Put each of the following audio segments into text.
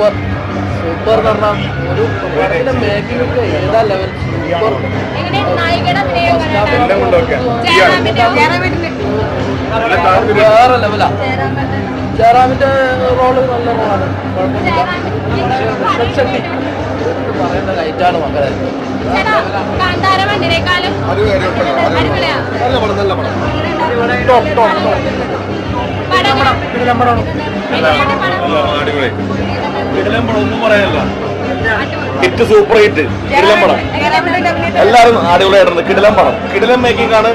Super. Super എന്ന് പറഞ്ഞാൽ ഒരു പടത്തിന്റെ മേക്കിംഗ് ഒക്കെ. ഏതാ ലെവൽ സൂപ്പർ വേറെ ലെവലാ ജയറാമിന്റെ റോൾ നല്ല റോളാണ് കുഴപ്പമില്ല. പക്ഷേ പറയുന്ന ലൈറ്റാണ് മക്കളെ. നല്ല പടം നല്ല പടം. Top top top. പടം. ഇതിലെ പടമാണ് എങ്ങനെയാണ് പടം. അടിപൊളി. കിടിലം പടം ഒന്നും പറയാനില്ല. ഹിറ്റ് സൂപ്പർ ഹിറ്റ് കിടിലം പടം എല്ലാവരും അടിപൊളിയായിട്ടുണ്ട്. കിടിലം പടം കിടിലം മേക്കിംഗ് ആണ്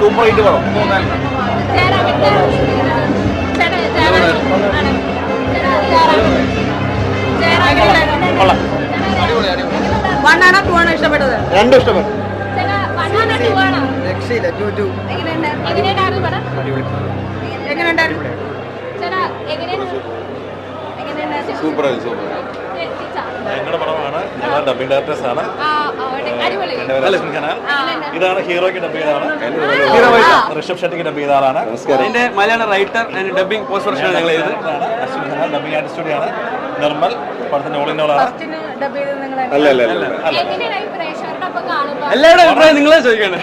സൂപ്പർ ഹിറ്റ് പടം രണ്ടും ഇഷ്ടപ്പെട്ടു? രക്ഷയില്ല ടു ടു? എങ്ങനെയുണ്ടായിരുന്നു? സൂപ്പറായി സൂപ്പർ ഞങ്ങളുടെ പടമാണ്. ഞങ്ങൾ ഡബിംഗ് ഡയറക്ടേഴ്സ് ആണ്. എന്റെ. ഇതാണ് ഹീറോയ്ക്ക് ഡബ് ചെയ്താണ് ആ. ഋഷഭ് ഷെട്ടിക്ക് ഡബ് ചെയ്ത ആളാണ്. അതിന്റെ മലയാള writer and dubbing post production ഞങ്ങൾ ചെയ്തത്. അശ്വിൻ ഖനാൽ ഡബിംഗ് ആർട്ടിസ്റ്റ് ആണ് നിർമ്മൽ പടത്തിന്റെ ഓൾ ഇൻ ഓൾ ആണ്. അല്ല അല്ല അല്ല എല്ലാവരുടെ അഭിപ്രായം നിങ്ങളെ ചോദിക്കണേ.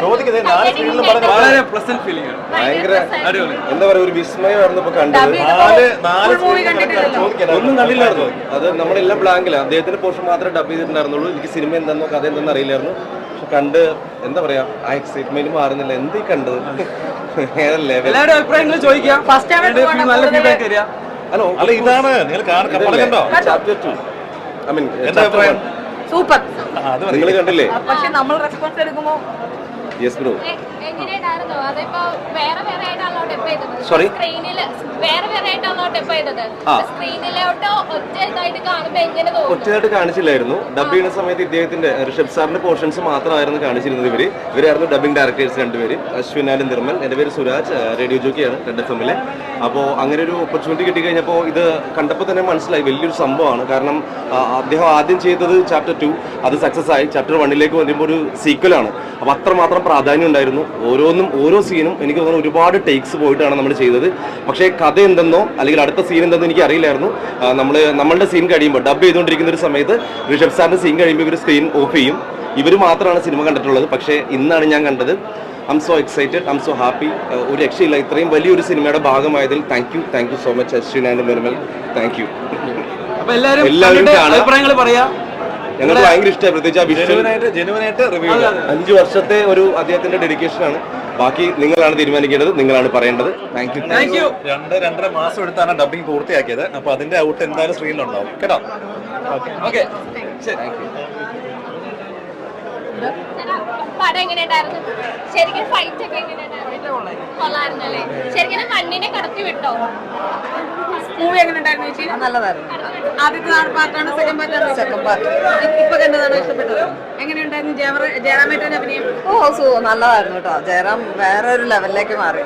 ചോദിക്കുന്നത് നാല് സ്ക്രീനിലും പടം വളരെ പ്ലസന്റ് ഫീലിംഗ് ആണ്. ഭയങ്കര അടിപൊളി. എന്താ പറയാ ഒരു വിസ്മയമായിരുന്നു ഇപ്പൊ കണ്ടത്. നാല് നാല്. ഒന്നും കണ്ടില്ലായിരുന്നു. അത് നമ്മളെല്ലാം ബ്ലാങ്കിലാണ് അദ്ദേഹത്തിന്റെ പോർഷൻ മാത്രമേ ഡബ് ചെയ്തിട്ടുണ്ടായിരുന്നുള്ളൂ. എനിക്ക് സിനിമ എന്താണെന്നോ കഥ എന്താണെന്ന് അറിയില്ലായിരുന്നു. പക്ഷെ കണ്ട് എന്താ പറയാ ആ എക്സൈറ്റ്മെന്റ് മാറുന്നില്ല. എന്ത് കണ്ടത്? എല്ലാവരുടെ അഭിപ്രായങ്ങൾ ചോദിക്കാം നല്ല ഫീഡ്ബാക്ക് തരിക. ഹലോ അല്ല ഇതാണ്. നിങ്ങൾ കാണ- കണ്ടോ ചാപ്റ്റർ ടു ഐ മീൻ എന്താ അഭിപ്രായം? സൂപ്പർ. നിങ്ങൾ കണ്ടില്ലേ? പക്ഷെ നമ്മൾ റെസ്പോൺസ് എടുക്കുമ്പോ യെസ് ബ്രോ സോറി? ഒറ്റയായിട്ട് കാണിച്ചില്ലായിരുന്നു. ഡബ് ചെയ്യുന്ന സമയത്ത് ഇദ്ദേഹത്തിന്റെ ഋഷഭ് സാറിന്റെ പോർഷൻസ് മാത്രമായിരുന്നു കാണിച്ചിരുന്നത് ഇവർ. ഇവരായിരുന്നു ഡബിംഗ് ഡയറക്ടേഴ്സ് രണ്ടുപേര്. അശ്വിനാലും നിർമ്മൽ. എന്റെ പേര് സുരാജ് റേഡിയോ ജോക്കിയാണ് രണ്ട് എഫ് എമ്മിലെ അപ്പോൾ അങ്ങനെ ഒരു ഓപ്പർച്യൂണിറ്റി കിട്ടി കഴിഞ്ഞപ്പോൾ ഇത് കണ്ടപ്പോൾ തന്നെ മനസ്സിലായി. വലിയൊരു സംഭവമാണ്. കാരണം അദ്ദേഹം ആദ്യം ചെയ്തത് ചാപ്റ്റർ ടു അത് സക്സസ് ആയി. ചാപ്റ്റർ വണ്ണിലേക്ക് വരുമ്പോൾ ഒരു സീക്വൽ സീക്വലാണ് അപ്പോൾ അത്രമാത്രം പ്രാധാന്യം ഉണ്ടായിരുന്നു. ഓരോന്നും ഓരോ സീനും എനിക്ക് തോന്നുന്നു ഒരുപാട് ടേക്സ് പോയിട്ടാണ് നമ്മൾ ചെയ്തത്. പക്ഷേ കഥ എന്തെന്നോ അല്ലെങ്കിൽ അടുത്ത സീൻ എന്തെന്നോ എനിക്ക് അറിയില്ലായിരുന്നു. നമ്മൾ നമ്മളുടെ സീൻ കഴിയുമ്പോൾ ഡബ് ചെയ്തുകൊണ്ടിരിക്കുന്ന ഒരു സമയത്ത് ഋഷഭ് സാറിന്റെ സീൻ കഴിയുമ്പോൾ ഇവർ സ്ക്രീൻ ഓഫ് ചെയ്യും. ഇവർ മാത്രമാണ് സിനിമ കണ്ടിട്ടുള്ളത്. പക്ഷേ ഇന്നാണ് ഞാൻ കണ്ടത്. I'm so excited I'm so happy ഒരു രക്ഷയില്ല. ഇത്രയും വലിയൊരു സിനിമയുടെ ഭാഗമായതിൽ thank you thank you so much Ashwin and Nirmal thank you എല്ലാവരും അഭിപ്രായങ്ങൾ പറയാ. ഞങ്ങൾക്ക് ഭയങ്കര ഇഷ്ടമായി പ്രത്യേകിച്ച് അഞ്ച് വർഷത്തെ ഒരു അദ്ദേഹത്തിന്റെ ഡെഡിക്കേഷൻ ആണ് ബാക്കി നിങ്ങളാണ് തീരുമാനിക്കേണ്ടത് നിങ്ങളാണ് പറയേണ്ടത്. താങ്ക് യു താങ്ക് യു രണ്ട് രണ്ടര മാസം എടുത്താണ് ഡബിംഗ് പൂർത്തിയാക്കിയത്. അപ്പൊ അതിന്റെ ഔട്ട് എന്തായാലും സ്ക്രീനിലുണ്ടാവും കേട്ടോ? ഓക്കെ പടം എങ്ങനെയുണ്ടായിരുന്നു? ശരിക്കും ഫൈറ്റ് ഒക്കെ എങ്ങനെയുണ്ടായിരുന്നു? കൊള്ളായിരുന്നല്ലേ? ശരിക്കും മണ്ണിനെ കടത്തി വിട്ടോ? മൂവി എങ്ങനെ ഉണ്ടായിരുന്നു ചേച്ചി? നല്ലതായിരുന്നു. ആദ്യത്തെ പാർട്ടാണ് സെക്കൻഡ് പാർട്ടാണ് Second part. ഇപ്പൊ കണ്ടതാണ് ഇഷ്ടപ്പെട്ടത്? എങ്ങനെയുണ്ടായിരുന്നു ജയറ- ജയറാമേട്ടന്റെ അഭിനയം? ഓ സു നല്ലതായിരുന്നു കേട്ടോ. ജയറാം വേറെ ഒരു ലെവലിലേക്ക് മാറി.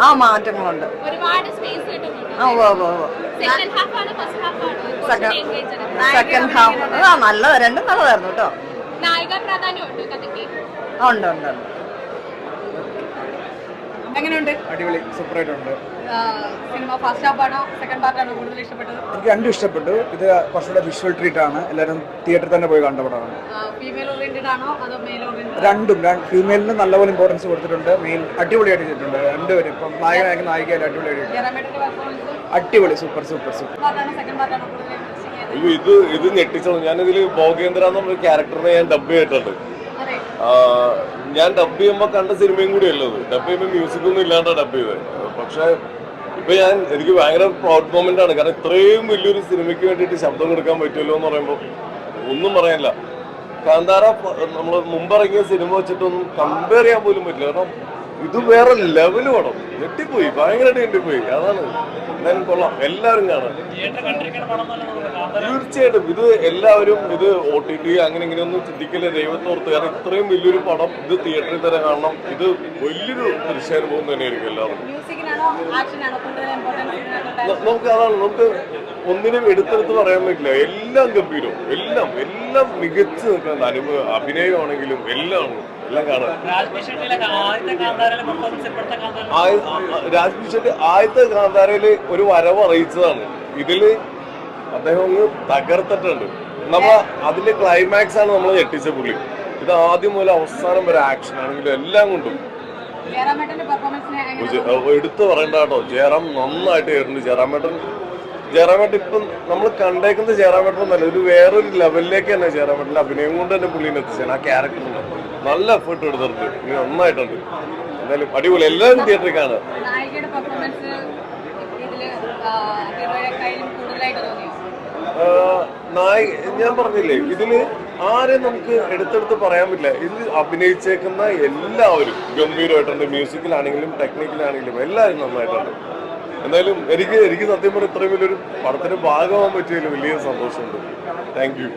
ആ മാറ്റങ്ങളുണ്ട്. ഒരുപാട് സ്പേസ് ആ ഓ ഓ ഓ സെക്കൻഡ് ഹാഫ് ആണ് ഫസ്റ്റ് ഹാഫ് ആണ്. സെക്കൻഡ് ഹാഫ് ആ നല്ലത് രണ്ടും നല്ലതായിരുന്നു കേട്ടോ. ഉണ്ട് ഉണ്ട് ഉണ്ട്. എങ്ങനെയുണ്ട്? അടിപൊളി സൂപ്പറായിട്ടുണ്ട്. സിനിമ ഫസ്റ്റ് ഹാഫ് ആണോ സെക്കൻഡ് കൂടുതൽ ഇഷ്ടപ്പെട്ടത്? എനിക്ക് രണ്ടും ഇഷ്ടപ്പെട്ടു. ഇത് കുറച്ചുകൂടെ വിഷ്വൽ ട്രീറ്റ് ആണ്. എല്ലാവരും തിയേറ്ററിൽ തന്നെ പോയി കണ്ട പടമാണ്. ഫീമെയിൽ ഓറിയന്റഡ് ആണോ അതോ മെയിൽ ഓറിയന്റഡ് രണ്ടും ഫീമെയിലിന് നല്ലപോലെ ഇമ്പോർട്ടൻസ് കൊടുത്തിട്ടുണ്ട്. മെയിൽ അടിപൊളിയായിട്ട് ചെയ്തിട്ടുണ്ട്. രണ്ടുപേരും ഇപ്പം നായകനായാലും നായികയായാലും അടിപൊളിയായിട്ട് അടിപൊളി സൂപ്പർ സൂപ്പർ സൂപ്പർ സെക്കൻഡ്? അയ്യോ ഇത് ഇത് ഞെട്ടിച്ചോളൂ. ഞാനിതിൽ ഭോഗേന്ദ്ര എന്നുള്ള ക്യാരക്ടറിനെ ഞാൻ ഡബ് ചെയ്തിട്ടുണ്ട്. ഞാൻ ഡബ് ചെയ്യുമ്പോൾ കണ്ട സിനിമയും കൂടി ഉള്ളത്. ഡബ് ചെയ്യുമ്പോൾ മ്യൂസിക് ഒന്നും ഡബ് ചെയ്തത്. പക്ഷെ ഇപ്പൊ ഞാൻ എനിക്ക് ഭയങ്കര പ്രൗഡ് മൊമെന്റ് ആണ്. കാരണം ഇത്രയും വലിയൊരു സിനിമയ്ക്ക് വേണ്ടിയിട്ട് ശബ്ദം കൊടുക്കാൻ പറ്റുമല്ലോ എന്ന് പറയുമ്പോൾ ഒന്നും പറയാനില്ല. കാന്താര നമ്മൾ മുമ്പിറങ്ങിയ സിനിമ വെച്ചിട്ടൊന്നും കമ്പയർ ചെയ്യാൻ പോലും പറ്റില്ല. കാരണം ഇത് വേറെ ലെവൽ പടം ഞെട്ടിപ്പോയി ഭയങ്കരമായിട്ട് ഞെട്ടിപ്പോയി. അതാണ്. എന്തായാലും കൊള്ളാം. എല്ലാവരും കാണാം. തീർച്ചയായിട്ടും. ഇത് എല്ലാവരും ഇത് ഒ ടി ടി അങ്ങനെ ഇങ്ങനെയൊന്നും ചിന്തിക്കില്ല ദൈവത്തോർത്ത് കാരണം ഇത്രയും വലിയൊരു പടം ഇത് തിയേറ്ററിൽ തന്നെ കാണണം. ഇത് വലിയൊരു ദൃശ്യാനുഭവം തന്നെയായിരിക്കും എല്ലാവർക്കും. നമുക്ക് അതാണ്. നമുക്ക് ഒന്നിനും എടുത്തെടുത്ത് പറയാൻ പറ്റില്ല. എല്ലാം ഗംഭീരം. എല്ലാം എല്ലാം മികച്ചു നിൽക്കുന്ന അനുഭവം അഭിനയമാണെങ്കിലും എല്ലാം. എല്ലാം രാജ്ബി ഷെട്ടി ആദ്യത്തെ കാന്താരയിൽ ഒരു വരവ് അറിയിച്ചതാണ്. ഇതിൽ അദ്ദേഹം ഒന്ന് തകർത്തിട്ടുണ്ട്. നമ്മ അതിന്റെ ക്ലൈമാക്സ് ആണ് നമ്മൾ ഞെട്ടിച്ച പുള്ളി. ഇത് ആദ്യം മുതൽ അവസാനം വരെ ആക്ഷൻ ആണെങ്കിലും എല്ലാം കൊണ്ടും. എടുത്തു പറയണ്ട കേട്ടോ. ജയറാം നന്നായിട്ട് കേട്ടിട്ടുണ്ട് ജയറാമേട്ടൻ ജയറാമേട്ടൻ ഇപ്പം നമ്മൾ കണ്ടേക്കുന്ന ജയറാമേട്ടൻ എന്നല്ല ഒരു വേറൊരു ലെവലിലേക്ക് തന്നെ ജയറാമേട്ടന്റെ അഭിനയം കൊണ്ട് തന്നെ പുള്ളീനെ എത്തിച്ചാണ് ആ ക്യാരക്ടറിന് നല്ല എഫേർട്ട് എടുത്തിട്ടുണ്ട്. ഇനി നന്നായിട്ടുണ്ട്. എന്തായാലും അടിപൊളി. എല്ലാവരും തിയേറ്ററിൽ കാണാം നായി ഞാൻ പറഞ്ഞില്ലേ ഇതിൽ ആരെയും നമുക്ക് എടുത്തെടുത്ത് പറയാൻ പറ്റില്ല. ഇതിൽ അഭിനയിച്ചേക്കുന്ന എല്ലാവരും ഗംഭീരമായിട്ടുണ്ട്. മ്യൂസിക്കിലാണെങ്കിലും ടെക്നിക്കലാണെങ്കിലും എല്ലാവരും നന്നായിട്ടുണ്ട്. എന്തായാലും എനിക്ക് എനിക്ക് സത്യം പറഞ്ഞാൽ ഇത്രയും വലിയൊരു പടത്തിന് ഭാഗമാകാൻ പറ്റിയതിൽ വലിയ സന്തോഷമുണ്ട്. Thank you